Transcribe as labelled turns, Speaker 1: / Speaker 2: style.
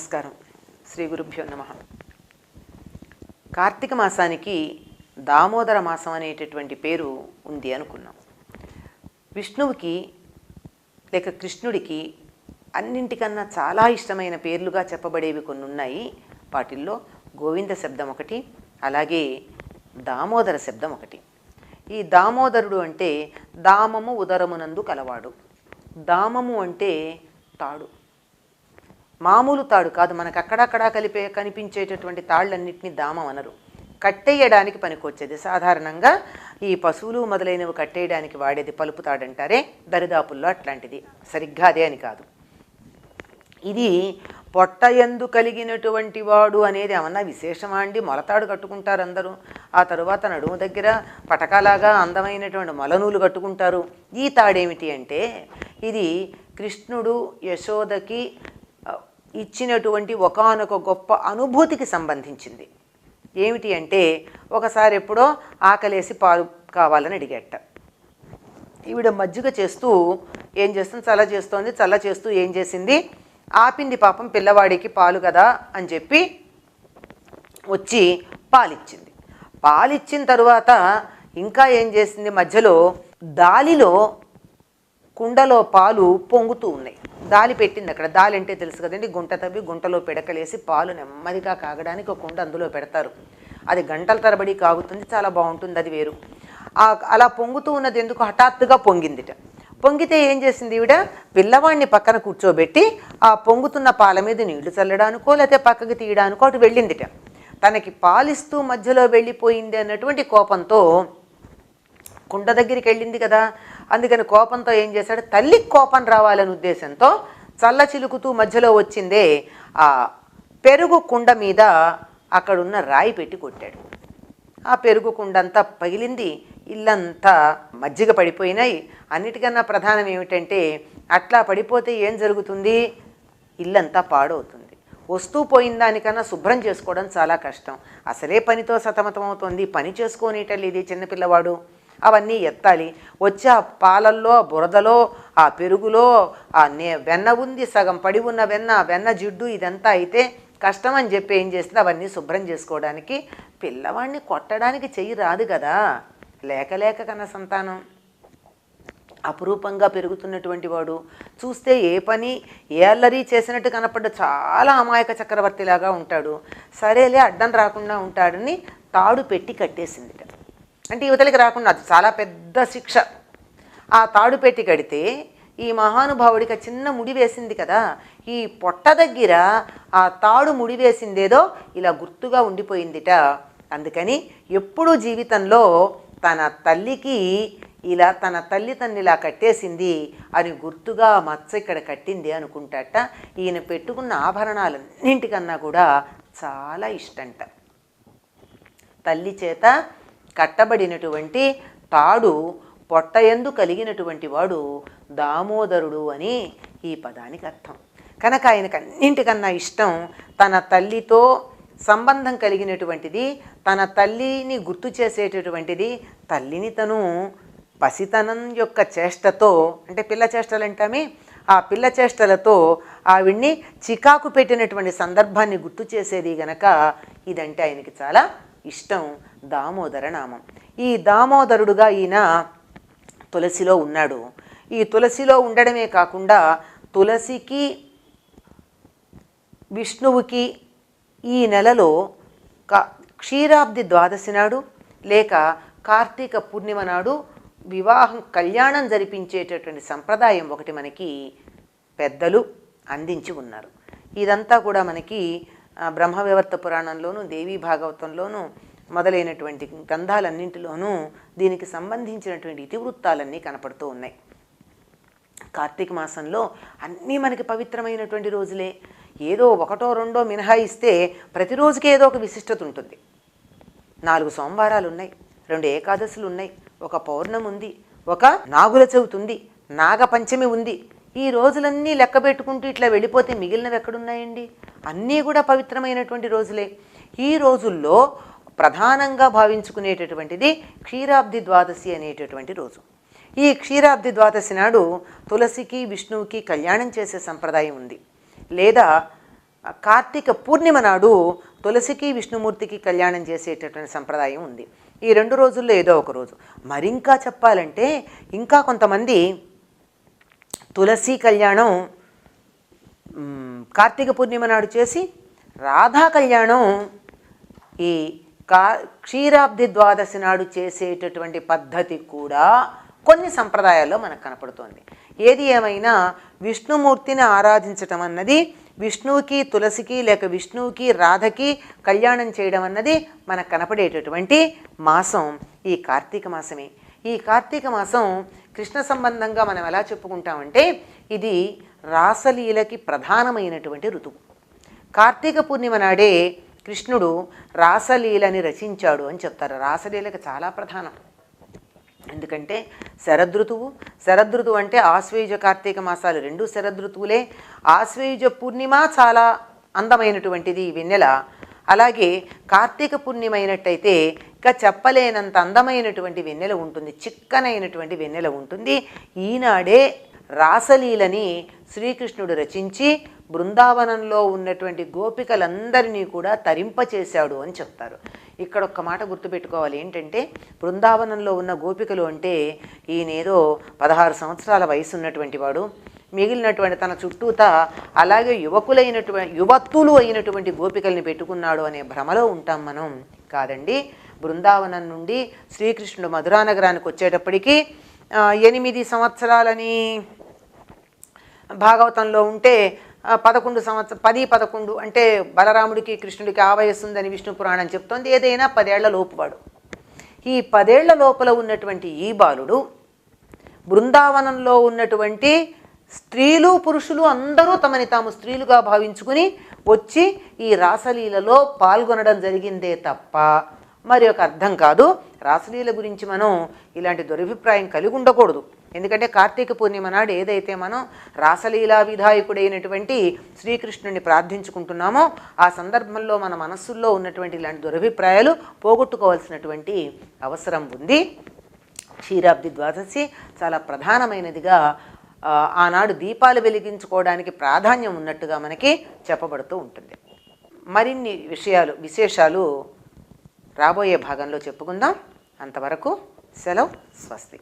Speaker 1: నమస్కారం. శ్రీ గురుభ్యో నమ. కార్తీక మాసానికి దామోదర మాసం అనేటటువంటి పేరు ఉంది అనుకున్నాం. విష్ణువుకి లేక కృష్ణుడికి అన్నింటికన్నా చాలా ఇష్టమైన పేర్లుగా చెప్పబడేవి కొన్ని ఉన్నాయి. వాటిల్లో గోవింద శబ్దం ఒకటి అలాగే దామోదర శబ్దం ఒకటి. ఈ దామోదరుడు అంటే దామము ఉదరమునందు కలవాడు. దామము అంటే తాడు. మామూలు తాడు కాదు మనకు అక్కడక్కడా కలిపే కనిపించేటటువంటి తాళ్ళన్నింటినీ దామం అనరు. కట్టేయడానికి పనికొచ్చేది. సాధారణంగా ఈ పశువులు మొదలైనవి కట్టేయడానికి వాడేది పలుపు తాడంటారే దరిదాపుల్లో అట్లాంటిది. సరిగ్గా అదే అని కాదు. ఇది పొట్ట ఎందు కలిగినటువంటి వాడు అనేది ఏమన్నా విశేషమా అండి? మొలతాడు కట్టుకుంటారు అందరూ. ఆ తరువాత నడుము దగ్గర పటకాలాగా అందమైనటువంటి మొలనూలు కట్టుకుంటారు. ఈ తాడేమిటి అంటే ఇది కృష్ణుడు యశోదకి ఇచ్చినటువంటి ఒకానొక గొప్ప అనుభూతికి సంబంధించింది. ఏమిటి అంటే ఒకసారి ఎప్పుడో ఆకలేసి పాలు కావాలని అడిగేట. ఈవిడ మజ్జిగ చేస్తూ ఏం చేస్తుంది? చల్ల చేస్తోంది చల్ల చేస్తూ ఏం చేసింది? ఆపింది పాపం పిల్లవాడికి పాలు కదా అని చెప్పి వచ్చి పాలిచ్చింది. పాలిచ్చిన తరువాత ఇంకా ఏం చేసింది మధ్యలో? దాలిలో కుండలో పాలు పొంగుతూ ఉన్నాయి. దాలి పెట్టింది అక్కడ. దాలి అంటే తెలుసు కదండి. గుంట తవ్వి గుంటలో పిడకలేసి పాలు నెమ్మదిగా కాగడానికి ఒక కుండ అందులో పెడతారు. అది గంటల తరబడి కాగుతుంది. చాలా బాగుంటుంది. అది వేరు. అలా పొంగుతూ ఉన్నది ఎందుకు? హఠాత్తుగా పొంగిందిట. పొంగితే ఏం చేసింది ఈవిడ? పిల్లవాడిని పక్కన కూర్చోబెట్టి ఆ పొంగుతున్న పాల మీద నీళ్ళు చల్లడానికో లేకపోతే పక్కకి తీయడానికో అటు వెళ్ళిందిట. తనకి పాలిస్తూ మధ్యలో వెళ్ళిపోయింది అన్నటువంటి కోపంతో కుండ దగ్గరికి వెళ్ళింది కదా. అందుకని కోపంతో ఏం చేశాడు? తల్లికి కోపం రావాలనే ఉద్దేశంతో చల్ల చిలుకుతూ మధ్యలో వచ్చిందే ఆ పెరుగు కుండ మీద అక్కడున్న రాయి పెట్టి కొట్టాడు. ఆ పెరుగు కుండంతా పగిలింది ఇల్లంతా మజ్జిగ పడిపోయినాయి. అన్నిటికన్నా ప్రధానం ఏమిటంటే అట్లా పడిపోతే ఏం జరుగుతుంది? ఇల్లంతా పాడవుతుంది. వస్తూ పోయిన దానికన్నా శుభ్రం చేసుకోవడం చాలా కష్టం. అసలే పనితో సతమతమవుతోంది. పని చేసుకోనేటల్లి ఇది చిన్నపిల్లవాడు. అవన్నీ ఎత్తాలి. వచ్చి ఆ పాలల్లో బురదలో ఆ పెరుగులో ఆ నే వెన్న ఉంది సగం పడి ఉన్న వెన్న వెన్న జిడ్డు ఇదంతా అయితే కష్టం అని చెప్పి ఏం చేస్తుంది? అవన్నీ శుభ్రం చేసుకోవడానికి పిల్లవాడిని కొట్టడానికి చెయ్యి రాదు కదా. లేక లేక కన్న సంతానం. అపురూపంగా పెరుగుతున్నటువంటి వాడు చూస్తే ఏ పని ఏ అల్లరి చేసినట్టు కనపడ్డ చాలా అమాయక చక్రవర్తిలాగా ఉంటాడు. సరేలే అడ్డం రాకుండా ఉంటాడని తాడు పెట్టి కట్టేసిందిట. అంటే యువతలకి రాకుండా అది చాలా పెద్ద శిక్ష. ఆ తాడు పెట్టి కడితే ఈ మహానుభావుడికి చిన్న ముడి వేసింది కదా ఈ పొట్ట దగ్గర ఆ తాడు ముడి వేసిందేదో ఇలా గుర్తుగా ఉండిపోయిందిట. అందుకని ఎప్పుడూ జీవితంలో తన తల్లికి ఇలా తన తల్లి తన్ని ఇలా కట్టేసింది అని గుర్తుగా మచ్చ ఇక్కడ కట్టింది అనుకుంటాట. ఈయన పెట్టుకున్న ఆభరణాలన్నింటికన్నా కూడా చాలా ఇష్టంట. తల్లి చేత కట్టబడినటువంటి తాడు పొట్టయందు కలిగినటువంటి వాడు దామోదరుడు అని ఈ పదానికి అర్థం. కనుక ఆయనకు అన్నింటికన్నా ఇష్టం తన తల్లితో సంబంధం కలిగినటువంటిది తన తల్లిని గుర్తు చేసేటటువంటిది తల్లిని తను పసితనం యొక్క చేష్టతో అంటే పిల్ల చేష్టలు అంటామే ఆ పిల్ల చేష్టలతో ఆవిడ్ని చికాకు పెట్టినటువంటి సందర్భాన్ని గుర్తు చేసేది గనక ఇదంటే ఆయనకి చాలా ఇష్టం. దామోదర నామం. ఈ దామోదరుడుగా ఈయన తులసిలో ఉన్నాడు. ఈ తులసిలో ఉండడమే కాకుండా తులసికి విష్ణువుకి ఈ నెలలో కా క్షీరాబ్ది ద్వాదశి నాడు లేక కార్తీక పూర్ణిమ నాడు వివాహం కళ్యాణం జరిపించేటటువంటి సంప్రదాయం ఒకటి మనకి పెద్దలు అందించి ఉన్నారు. ఇదంతా కూడా మనకి ఆ, బ్రహ్మవివర్త పురాణంలోను దేవీ భాగవతంలోనూ మొదలైనటువంటి గ్రంథాలన్నింటిలోనూ దీనికి సంబంధించినటువంటి ఇతివృత్తాలన్నీ కనపడుతూ ఉన్నాయి. కార్తీక మాసంలో అన్నీ మనకి పవిత్రమైనటువంటి రోజులే. ఏదో ఒకటో రెండో మినహాయిస్తే ప్రతిరోజుకి ఏదో ఒక విశిష్టత ఉంటుంది. నాలుగు సోమవారాలు ఉన్నాయి రెండు ఏకాదశులు ఉన్నాయి ఒక పౌర్ణమి ఉంది ఒక నాగుల చవితి ఉంది నాగపంచమి ఉంది. ఈ రోజులన్నీ లెక్క పెట్టుకుంటూ ఇట్లా వెళ్ళిపోతే మిగిలినవి ఎక్కడున్నాయండి? అన్నీ కూడా పవిత్రమైనటువంటి రోజులే. ఈ రోజుల్లో ప్రధానంగా భావించుకునేటటువంటిది క్షీరాబ్ది ద్వాదశి అనేటటువంటి రోజు. ఈ క్షీరాబ్ది ద్వాదశి నాడు తులసికి విష్ణువుకి కళ్యాణం చేసే సంప్రదాయం ఉంది. లేదా కార్తీక పూర్ణిమ నాడు తులసికి విష్ణుమూర్తికి కళ్యాణం చేసేటటువంటి సంప్రదాయం ఉంది. ఈ రెండు రోజుల్లో ఏదో ఒక రోజు. మరింకా చెప్పాలంటే ఇంకా కొంతమంది తులసి కళ్యాణం కార్తీక పూర్ణిమ నాడు చేసి రాధా కళ్యాణం ఈ కా క్షీరాబ్ది ద్వాదశి నాడు చేసేటటువంటి పద్ధతి కూడా కొన్ని సంప్రదాయాల్లో మనకు కనపడుతోంది. ఏది ఏమైనా విష్ణుమూర్తిని ఆరాధించటం అన్నది విష్ణువుకి తులసికి లేక విష్ణువుకి రాధకి కళ్యాణం చేయడం అన్నది మనకు కనపడేటటువంటి మాసం ఈ కార్తీక మాసమే. ఈ కార్తీక మాసం కృష్ణ సంబంధంగా మనం ఎలా చెప్పుకుంటామంటే ఇది రాసలీలకి ప్రధానమైనటువంటి ఋతువు. కార్తీక పూర్ణిమ నాడే కృష్ణుడు రాసలీలని రచించాడు అని చెప్తారు. రాసలీలకి చాలా ప్రధానం. ఎందుకంటే శరదృతువు శరదృతువు అంటే ఆశ్వేయుజ కార్తీక మాసాలు రెండు శరదృతువులే. ఆశ్వేయుజ పూర్ణిమ చాలా అందమైనటువంటిది ఈ వెన్నెల. అలాగే కార్తీక పూర్ణిమ అయినట్టయితే ఇంకా చెప్పలేనంత అందమైనటువంటి వెన్నెల ఉంటుంది చిక్కనైనటువంటి వెన్నెల ఉంటుంది. ఈనాడే రాసలీలని శ్రీకృష్ణుడు రచించి బృందావనంలో ఉన్నటువంటి గోపికలందరినీ కూడా తరింపచేశాడు అని చెప్తారు. ఇక్కడ ఒక్క మాట గుర్తుపెట్టుకోవాలి. ఏంటంటే బృందావనంలో ఉన్న గోపికలు అంటే ఈయనేదో పదహారు సంవత్సరాల వయసు ఉన్నటువంటి వాడు. మిగిలినటువంటి తన చుట్టూత అలాగే యువకులైనటువంటి యువత్తులు అయినటువంటి గోపికల్ని పెట్టుకున్నాడు అనే భ్రమలో ఉంటాం మనం. కాదండి. బృందావనం నుండి శ్రీకృష్ణుడు మధురానగరానికి వచ్చేటప్పటికి ఎనిమిది సంవత్సరాలని భాగవతంలో ఉంటే పదకొండు సంవత్సరం పది పదకొండు అంటే బలరాముడికి కృష్ణుడికి ఆ విష్ణు పురాణం చెప్తోంది. ఏదైనా పదేళ్ళ లోపువాడు ఈ పదేళ్ళ లోపల ఉన్నటువంటి ఈ బాలుడు బృందావనంలో ఉన్నటువంటి స్త్రీలు పురుషులు అందరూ తమని తాము స్త్రీలుగా భావించుకుని వచ్చి ఈ రాసలీలలో పాల్గొనడం జరిగిందే తప్ప మరి ఒక అర్థం కాదు. రాసలీల గురించి మనం ఇలాంటి దురభిప్రాయం కలిగి ఉండకూడదు. ఎందుకంటే కార్తీక పూర్ణిమ నాడు ఏదైతే మనం రాసలీలా విధాయకుడైనటువంటి శ్రీకృష్ణుని ప్రార్థించుకుంటున్నామో ఆ సందర్భంలో మన మనస్సుల్లో ఉన్నటువంటి ఇలాంటి దురభిప్రాయాలు పోగొట్టుకోవాల్సినటువంటి అవసరం ఉంది. క్షీరాబ్ది ద్వాదశి చాలా ప్రధానమైనదిగా ఆనాడు దీపాలు వెలిగించుకోవడానికి ప్రాధాన్యం ఉన్నట్టుగా మనకి చెప్పబడుతూ ఉంటుంది. మరిన్ని విషయాలు విశేషాలు రాబోయే భాగంలో చెప్పుకుందాం. అంతవరకు సెలవు స్వస్తి.